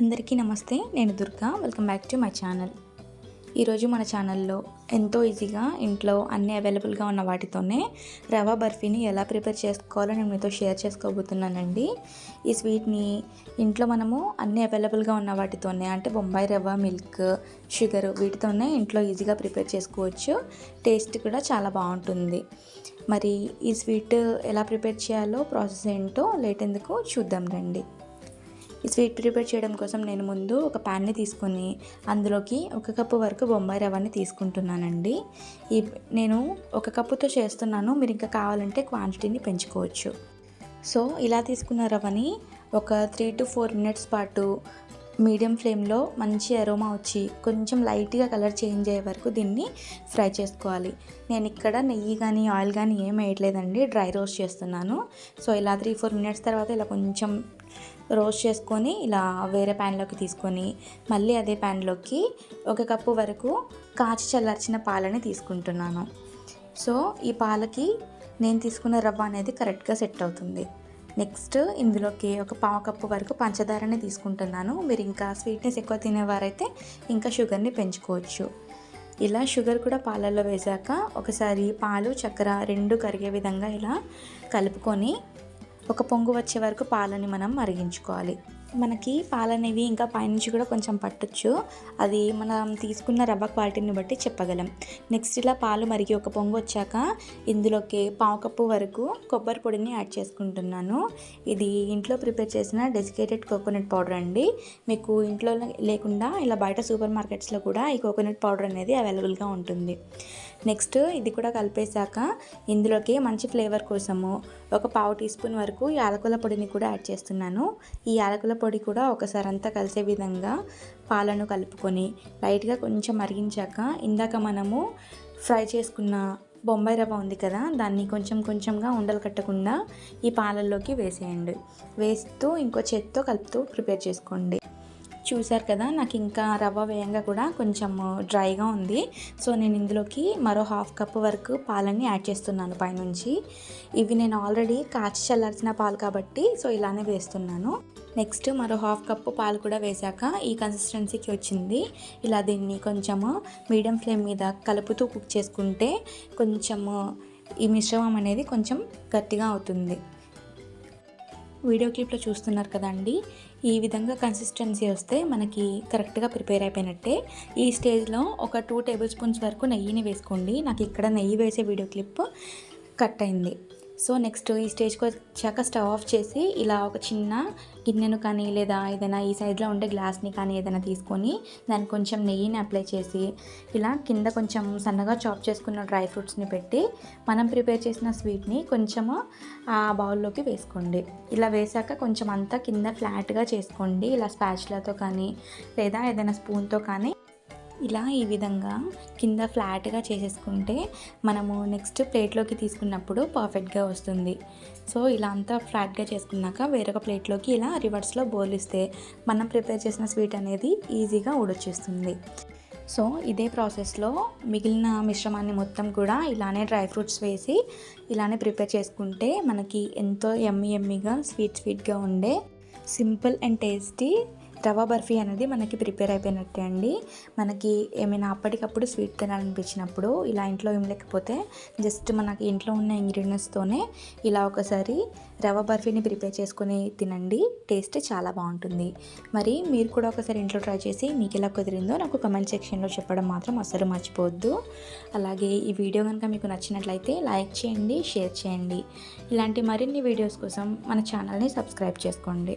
అందరికీ నమస్తే నేను Durga. Welcome back to my channel. ఈరోజు మన ఛానల్లో ఎంతో ఈజీగా ఇంట్లో అన్ని అవైలబుల్గా ఉన్న వాటితోనే రవా బర్ఫీని ఎలా ప్రిపేర్ చేసుకోవాలో నేను మీతో షేర్ చేసుకోబోతున్నానండి. ఈ స్వీట్ని ఇంట్లో మనము అన్ని అవైలబుల్గా ఉన్న వాటితోనే అంటే బొంబాయి రవ్వ మిల్క్ షుగర్ వీటితోనే ఇంట్లో ఈజీగా ప్రిపేర్ చేసుకోవచ్చు. టేస్ట్ కూడా చాలా బాగుంటుంది. మరి ఈ స్వీట్ ఎలా ప్రిపేర్ చేయాలో ప్రాసెస్ ఏంటో లేట్ ఎందుకు చూద్దాం రండి. ఈ స్వీట్ ప్రిపేర్ చేయడం కోసం నేను ముందు ఒక ప్యాన్ని తీసుకొని అందులోకి ఒక కప్పు వరకు బొంబాయి రవ్వని తీసుకుంటున్నానండి. ఈ నేను ఒక కప్పుతో చేస్తున్నాను. మీరు ఇంకా కావాలంటే క్వాంటిటీని పెంచుకోవచ్చు. సో ఇలా తీసుకున్న రవ్వని ఒక త్రీ టు ఫోర్ మినిట్స్ పాటు మీడియం ఫ్లేమ్లో మంచి అరోమా వచ్చి కొంచెం లైట్గా కలర్ చేంజ్ అయ్యే వరకు దీన్ని ఫ్రై చేసుకోవాలి. నేను ఇక్కడ నెయ్యి కానీ ఆయిల్ కానీ ఏం వేయట్లేదండి. డ్రై రోస్ట్ చేస్తున్నాను. సో ఇలా త్రీ ఫోర్ మినిట్స్ తర్వాత ఇలా కొంచెం రోస్ట్ చేసుకొని ఇలా వేరే ప్యాన్లోకి తీసుకొని మళ్ళీ అదే ప్యాన్లోకి ఒక కప్పు వరకు కాచి చల్లార్చిన పాలని తీసుకుంటున్నాను. సో ఈ పాలకి నేను తీసుకున్న రవ్వ అనేది కరెక్ట్గా సెట్ అవుతుంది. నెక్స్ట్ ఇందులోకి ఒక పావు కప్పు వరకు పంచదారని తీసుకుంటున్నాను. మీరు ఇంకా స్వీట్నెస్ ఎక్కువ తినేవారైతే ఇంకా షుగర్ని పెంచుకోవచ్చు. ఇలా షుగర్ కూడా పాలల్లో వేశాక ఒకసారి పాలు చక్కెర రెండు కరిగే విధంగా ఇలా కలుపుకొని ఒక పొంగు వచ్చే వరకు పాలని మనం మరిగించుకోవాలి. మనకి పాలనేవి ఇంకా పైనుంచి కూడా కొంచెం పట్టొచ్చు. అది మనం తీసుకున్న రవ్వ క్వాలిటీని బట్టి చెప్పగలం. నెక్స్ట్ ఇలా పాలు మరిగి ఒక పొంగు వచ్చాక ఇందులోకి పావు కప్పు వరకు కొబ్బరి పొడిని యాడ్ చేసుకుంటున్నాను. ఇది ఇంట్లో ప్రిపేర్ చేసిన డెసికేటెడ్ కోకోనట్ పౌడర్ అండి. మీకు ఇంట్లో లేకుండా ఇలా బయట సూపర్ మార్కెట్స్లో కూడా ఈ కోకోనట్ పౌడర్ అనేది అవైలబుల్గా ఉంటుంది. నెక్స్ట్ ఇది కూడా కలిపేశాక ఇందులోకి మంచి ఫ్లేవర్ కోసము ఒక పావు టీ స్పూన్ వరకు యాలకుల పొడిని కూడా యాడ్ చేస్తున్నాను. ఈ యాలకుల పొడి కూడా ఒకసారి అంతా కలిసే విధంగా పాలను కలుపుకొని లైట్గా కొంచెం మరిగించాక ఇందాక మనము ఫ్రై చేసుకున్న బొంబాయి రవ్వ ఉంది కదా దాన్ని కొంచెం కొంచెంగా ఉండలు కట్టకుండా ఈ పాలల్లోకి వేసేయండి. వేస్తూ ఇంకో చేత్తో కలుపుతూ ప్రిపేర్ చేసుకోండి. చూసారు కదా నాకు ఇంకా రవ్వ వేయంగా కూడా కొంచెం డ్రైగా ఉంది. సో నేను ఇందులోకి మరో హాఫ్ కప్ వరకు పాలని యాడ్ చేస్తున్నాను పైనుంచి. ఇవి నేను ఆల్రెడీ కాచి చల్లార్చిన పాలు కాబట్టి సో ఇలానే వేస్తున్నాను. నెక్స్ట్ మరో హాఫ్ కప్పు పాలు కూడా వేశాక ఈ కన్సిస్టెన్సీకి వచ్చింది. ఇలా దీన్ని కొంచెము మీడియం ఫ్లేమ్ మీద కలుపుతూ కుక్ చేసుకుంటే కొంచెము ఈ మిశ్రమం అనేది కొంచెం గట్టిగా అవుతుంది. వీడియో క్లిప్లో చూస్తున్నారు కదండి. ఈ విధంగా కన్సిస్టెన్సీ వస్తే మనకి కరెక్ట్గా ప్రిపేర్ అయిపోయినట్టే. ఈ స్టేజ్లో ఒక టూ టేబుల్ స్పూన్స్ వరకు నెయ్యిని వేసుకోండి. నాకు ఇక్కడ నెయ్యి వేసే వీడియో క్లిప్ కట్ అయింది. సో నెక్స్ట్ ఈ స్టేజ్కి వచ్చాక స్టవ్ ఆఫ్ చేసి ఇలా ఒక చిన్న గిన్నెను కానీ లేదా ఏదైనా ఈ సైజులో ఉండే గ్లాస్ని కానీ ఏదైనా తీసుకొని దానికి కొంచెం నెయ్యిని అప్లై చేసి ఇలా కింద కొంచెం సన్నగా చాప్ చేసుకున్న డ్రై ఫ్రూట్స్ని పెట్టి మనం ప్రిపేర్ చేసిన స్వీట్ని కొంచెము ఆ బౌల్లోకి వేసుకోండి. ఇలా వేసాక కొంచెం అంతా కింద ఫ్లాట్గా చేసుకోండి. ఇలా స్పాచ్లతో కానీ లేదా ఏదైనా స్పూన్తో కానీ ఇలా ఈ విధంగా కింద ఫ్లాట్గా చేసేసుకుంటే మనము నెక్స్ట్ ప్లేట్లోకి తీసుకున్నప్పుడు పర్ఫెక్ట్గా వస్తుంది. సో ఇలా అంతా ఫ్లాట్గా చేసుకున్నాక వేరొక ప్లేట్లోకి ఇలా రివర్స్లో బోలిస్తే మనం ప్రిపేర్ చేసిన స్వీట్ అనేది ఈజీగా ఉడొచ్చేస్తుంది సో ఇదే ప్రాసెస్లో మిగిలిన మిశ్రమాన్ని మొత్తం కూడా ఇలానే డ్రై ఫ్రూట్స్ వేసి ఇలానే ప్రిపేర్ చేసుకుంటే మనకి ఎంతో ఎమ్మి ఎమ్మిగా స్వీట్ స్వీట్గా ఉండే సింపుల్ అండ్ టేస్టీ రవ్వ బర్ఫీ అనేది మనకి ప్రిపేర్ అయిపోయినట్టే అండి. మనకి ఏమైనా అప్పటికప్పుడు స్వీట్ తినాలనిపించినప్పుడు ఇలా ఇంట్లో ఏం లేకపోతే జస్ట్ మనకి ఇంట్లో ఉన్న ఇంగ్రీడియంట్స్తోనే ఇలా ఒకసారి రవ్వ బర్ఫీని ప్రిపేర్ చేసుకుని తినండి. టేస్ట్ చాలా బాగుంటుంది. మరి మీరు కూడా ఒకసారి ఇంట్లో ట్రై చేసి మీకు ఎలా కుదిరిందో నాకు కమెంట్ సెక్షన్లో చెప్పడం మాత్రం అస్సలు మర్చిపోవద్దు. అలాగే ఈ వీడియో కనుక మీకు నచ్చినట్లయితే లైక్ చేయండి షేర్ చేయండి. ఇలాంటి మరిన్ని వీడియోస్ కోసం మన ఛానల్ని సబ్స్క్రైబ్ చేసుకోండి.